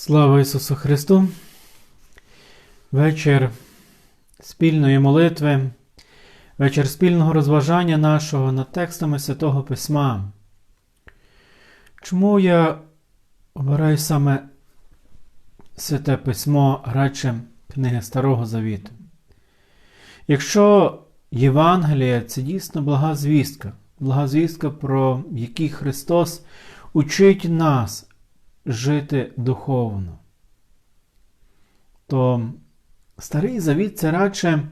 Слава Ісусу Христу! Вечір спільної молитви, вечір спільного розважання нашого над текстами Святого Письма. Чому я обираю саме Святе Письмо, радше книги Старого Завіту? Якщо Євангелія це дійсно блага звістка, блага звістка, про який Христос учить нас жити духовно, то Старий Завіт це радше,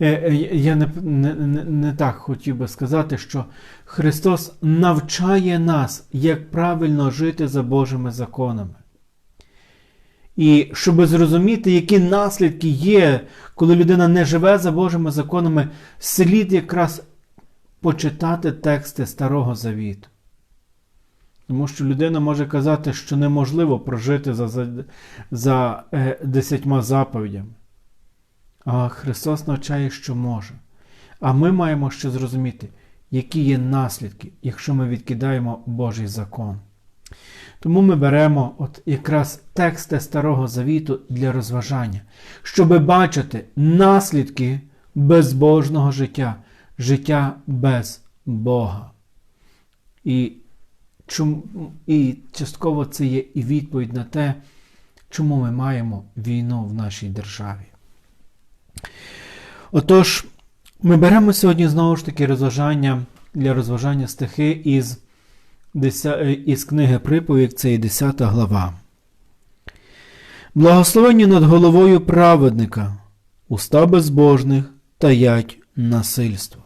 е, е, я не, не, не, не так хотів би сказати, що Христос навчає нас, як правильно жити за Божими законами. І щоб зрозуміти, які наслідки є, коли людина не живе за Божими законами, слід якраз почитати тексти Старого Завіту. Тому що людина може казати, що неможливо прожити за за, за е, десятьма заповідями. А Христос навчає, що може. А ми маємо ще зрозуміти, які є наслідки, якщо ми відкидаємо Божий закон. Тому ми беремо от якраз тексти Старого Завіту для розважання, щоб бачити наслідки безбожного життя, життя без Бога. І чому, і частково це є і відповідь на те, чому ми маємо війну в нашій державі. Отож, ми беремо сьогодні знову ж таки розважання для розважання стихи із із книги Приповік, це і 10 глава. Благословення над головою праведника, уста безбожних таять насильство.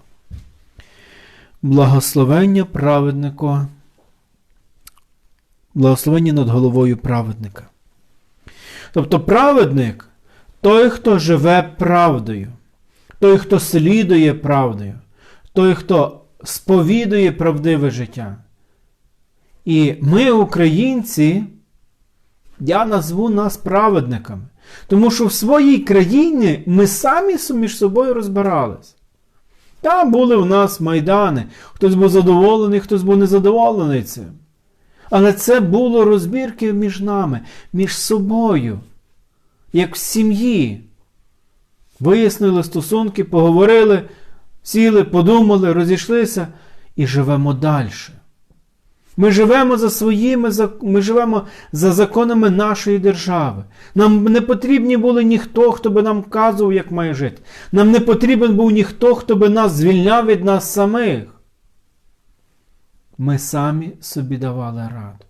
Благословення праведника, благословення над головою праведника. Тобто праведник той, хто живе правдою, той, хто слідує правдою, той, хто сповідує правдиве життя. І ми, українці, я назву нас праведниками. Тому що в своїй країні ми самі між собою розбирались. Там були в нас майдани. Хтось був задоволений, хтось був незадоволений цим. Але це було розбірки між нами, між собою, як в сім'ї. Вияснили стосунки, поговорили, сіли, подумали, розійшлися і живемо далі. Ми живемо за своїми, ми живемо за законами нашої держави. Нам не потрібні були ніхто, хто би нам вказував, як має жити. Нам не потрібен був ніхто, хто би нас звільняв від нас самих. Ми самі собі давали раду.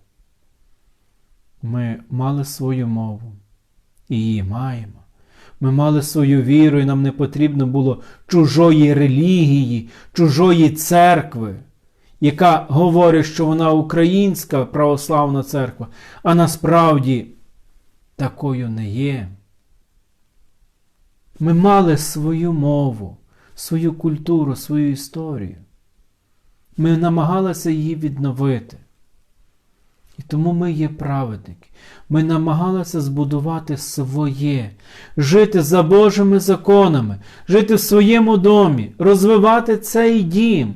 Ми мали свою мову і її маємо. Ми мали свою віру, і нам не потрібно було чужої релігії, чужої церкви яка говорить, що вона українська православна церква, а насправді такою не є. Ми мали свою мову, свою культуру, свою історію. Ми намагалися її відновити. І тому ми є праведники. Ми намагалися збудувати своє, жити за Божими законами, жити в своєму домі, розвивати цей дім.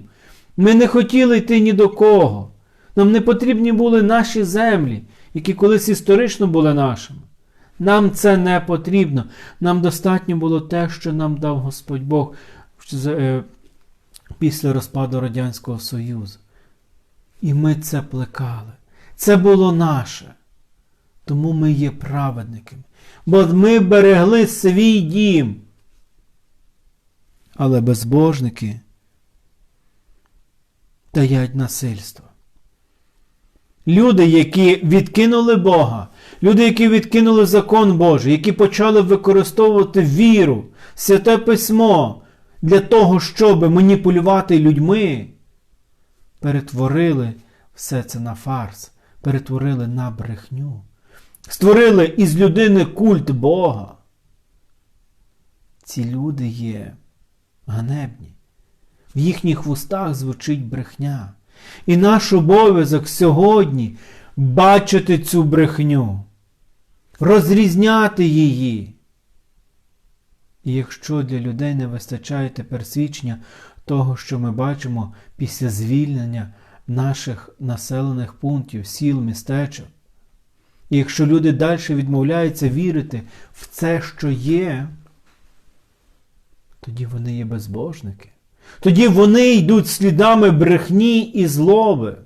Ми не хотіли йти ні до кого. Нам не потрібні були наші землі, які колись історично були нашими. Нам це не потрібно. Нам достатньо було те, що нам дав Господь Бог е, після розпаду Радянського Союзу. І ми це плекали. Це було наше. Тому ми є праведниками. Бо ми берегли свій дім. Але безбожники таять насильство. Люди, які відкинули Бога, люди, які відкинули закон Божий, які почали використовувати віру, святе письмо для того, щоб маніпулювати людьми, перетворили все це на фарс, перетворили на брехню, створили із людини культ Бога. Ці люди є ганебні в їхніх вустах звучить брехня. І наш обов'язок сьогодні бачити цю брехню, розрізняти її. І якщо для людей не вистачає тепер свідчення того, що ми бачимо після звільнення наших населених пунктів, сіл, містечок, І якщо люди далі відмовляються вірити в це, що є, тоді вони є безбожники. Тоді вони йдуть слідами брехні і злоби.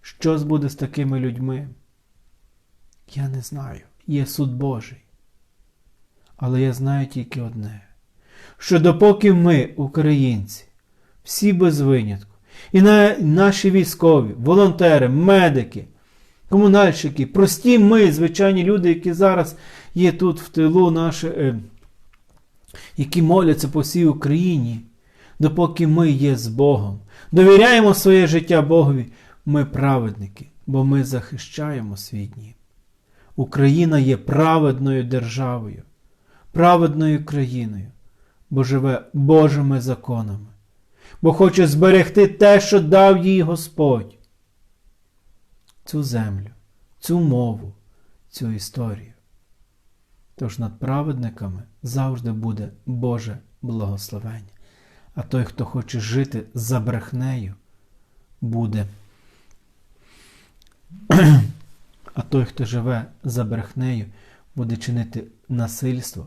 Що буде з такими людьми? Я не знаю. Є суд Божий. Але я знаю тільки одне: що допоки ми, українці, всі без винятку, і на наші військові, волонтери, медики, комунальщики, прості ми, звичайні люди, які зараз є тут в тилу, наші, е, які моляться по всій Україні, допоки ми є з Богом, довіряємо своє життя Богові, ми праведники, бо ми захищаємо свій дім. Україна є праведною державою, праведною країною, бо живе Божими законами, бо хоче зберегти те, що дав їй Господь, цю землю, цю мову, цю історію. Тож над праведниками завжди буде Боже благословення. А той, хто хоче жити за брехнею, буде. А той, хто живе за брехнею, буде чинити насильство,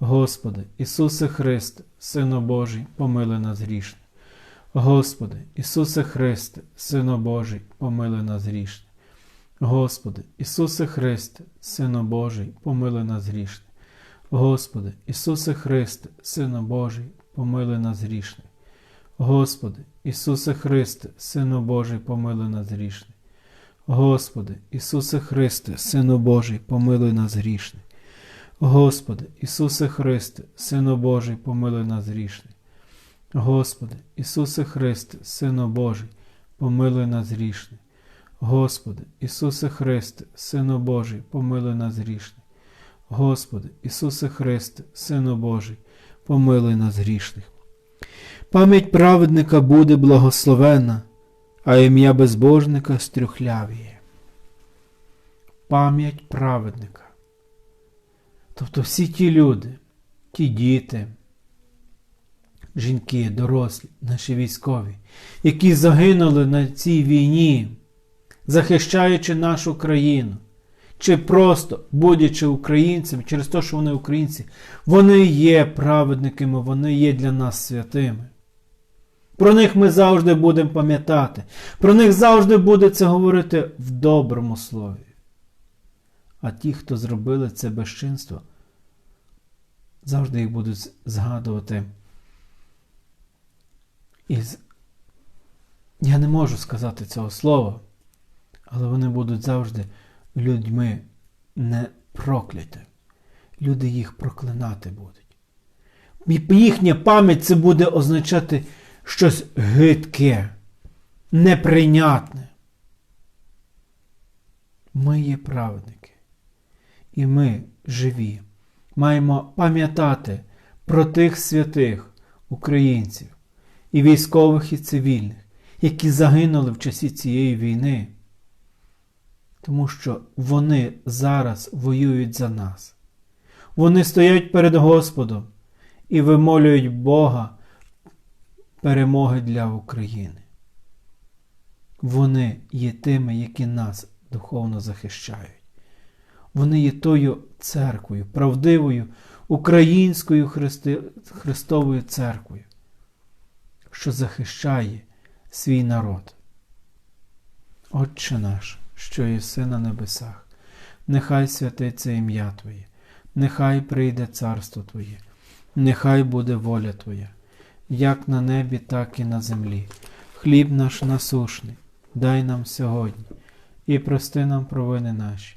Господи, Ісусе Христе, Сино Божий, помили нас грішне. Господи, Ісусе Христе, Сино Божий, помили нас грішне. Господи, Ісусе Христе, Сино Божий, помили нас грішне. Господи, Ісусе Христе, Сино Божий, помили нас грішне. Господи, Ісусе Христе, Сино Божий, помили нас грішне. Господи, Ісусе Христе, Сину Божий, помилуй нас грішний. Господи, Ісусе Христе, Сину Божий, помилуй нас грішний. Господи, Ісусе Христе, Сину Божий, помилуй нас грішний. Господи, Ісусе Христе, Сину Божий, помилуй нас грішний. Господи, Ісусе Христе, Сину Божий, помилуй нас грішних. Пам'ять праведника буде благословена а ім'я безбожника стрюхлявіє. Пам'ять праведника. Тобто всі ті люди, ті діти, жінки, дорослі, наші військові, які загинули на цій війні, захищаючи нашу країну, чи просто будучи українцями, через те, що вони українці, вони є праведниками, вони є для нас святими. Про них ми завжди будемо пам'ятати. Про них завжди буде це говорити в доброму слові. А ті, хто зробили це безчинство, завжди їх будуть згадувати. із... Я не можу сказати цього слова, але вони будуть завжди людьми не прокляті. Люди їх проклинати будуть. Їхня пам'ять це буде означати щось гидке, неприйнятне. Ми є праведники. І ми живі. Маємо пам'ятати про тих святих українців, і військових, і цивільних, які загинули в часі цієї війни, тому що вони зараз воюють за нас. Вони стоять перед Господом і вимолюють Бога перемоги для України. Вони є тими, які нас духовно захищають. Вони є тою церквою, правдивою українською Христи... Христовою церквою, що захищає свій народ. Отче наш, що єси на небесах, нехай святиться ім'я Твоє, нехай прийде царство Твоє, нехай буде воля Твоя як на небі, так і на землі. Хліб наш насушний, дай нам сьогодні і прости нам провини наші,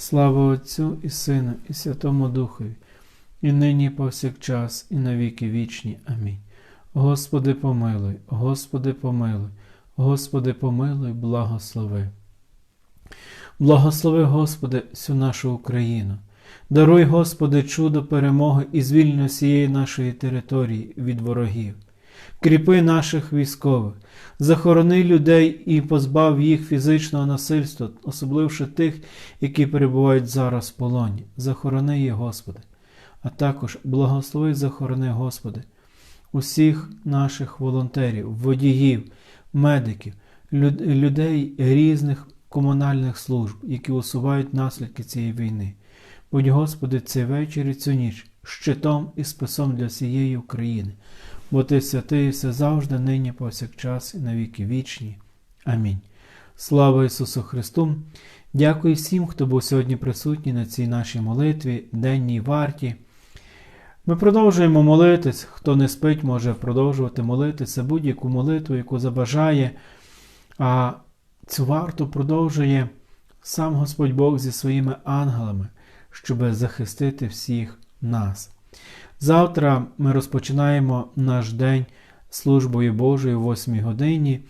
Слава Отцю і Сину, і Святому Духові, і нині, повсякчас, і на віки вічні. Амінь. Господи, помилуй, Господи, помилуй, Господи, помилуй, благослови. Благослови, Господи, всю нашу Україну. Даруй, Господи, чудо перемоги і звільни всієї нашої території від ворогів. Кріпи наших військових, захорони людей і позбав їх фізичного насильства, особливо тих, які перебувають зараз в полоні. Захорони їх, Господи, а також благослови, захорони, Господи, усіх наших волонтерів, водіїв, медиків, людей різних комунальних служб, які усувають наслідки цієї війни. Будь, Господи, цей вечір і цю ніч щитом і списом для всієї України, бо Ти святий все завжди, нині, повсякчас і на віки вічні. Амінь. Слава Ісусу Христу! Дякую всім, хто був сьогодні присутній на цій нашій молитві, денній варті. Ми продовжуємо молитись. Хто не спить, може продовжувати молитися будь-яку молитву, яку забажає. А цю варту продовжує сам Господь Бог зі своїми ангелами, щоб захистити всіх нас. Завтра ми розпочинаємо наш день службою Божою о 8 годині,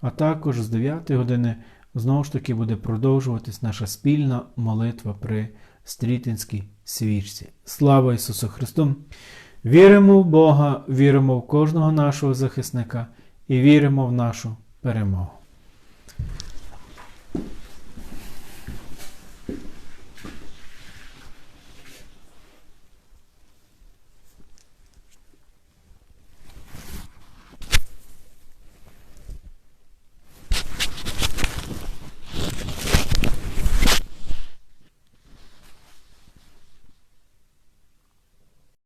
а також з 9 години знову ж таки буде продовжуватись наша спільна молитва при стрітинській свічці. Слава Ісусу Христу! Віримо в Бога, віримо в кожного нашого захисника і віримо в нашу перемогу.